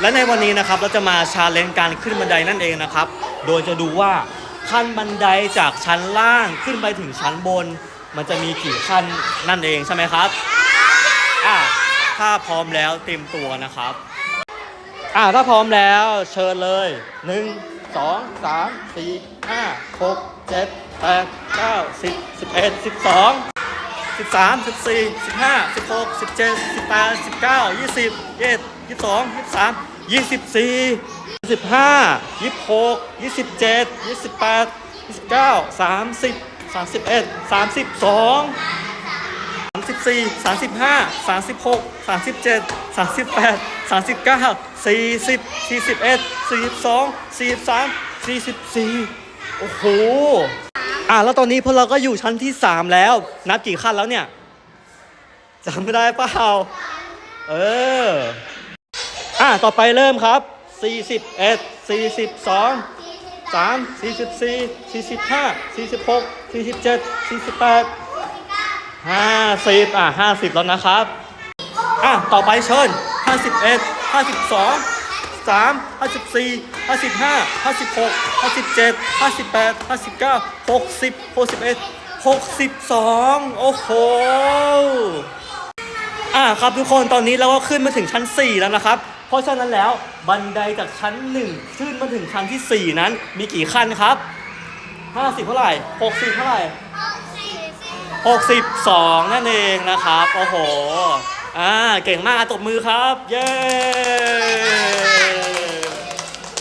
และในวันนี้นะครับเราจะมาชาเลนจ์การขึ้นบันไดนั่นเองนะครับ โดยจะดูว่าขั้นบันไดจากชั้นล่างขึ้นไปถึงชั้นบน มันจะมีกี่ขั้นนั่นเองใช่ไหมครับอ่าถ้าพร้อมแล้วเตรียมตัวนะครับอ่าถ้าพร้อมแล้วเชิญเลย 1 2 3 4 5 6 7 8 9 10 11 12 13 14 15 16 17 18 19 20 21 ยี่สิบสองยี่สิบสามยี่สิบสี่ยี่สิบห้ายี่สิบหกยี่สิบเจ็ดยี่สิบแปดยี่สิบเก้าสามสิบสามสิบเอ็ดสามสิบสองสามสิบสี่สามสิบห้าสามสิบหกสามสิบเจ็ดสามสิบแปดสามสิบเก้าสี่สิบสี่สิบเอ็ดสี่สิบสองสี่สิบสามสี่สิบสี่โอ้โหอะแล้วตอนนี้พวกเราก็อยู่ชั้นที่3แล้ว นับกี่ขั้นแล้วเนี่ยจำไม่ได้เปล่าเออ อะต่อไปเริ่มครับ 41 42 3 44 45 46 47 48 50อะ50 แล้วนะครับ อะ ต่อไปเชิญ 51 52 3 54 55 56 57 58 59 60 61 62 โอ้โห อะครับทุกคนตอนนี้เราก็ขึ้นมาถึงชั้น 4 แล้วนะครับ ราะฉะนั้นแล้วบันไดจากชั้น 1 ขึ้นมาถึงชั้นที่ 4 นั้น มีกี่ขั้นครับ 50 เท่าไหร่ 60 เท่าไหร่ 62 นั่นเองนะครับ โอ้โห อ่า เก่งมากอะตบมือครับ เย้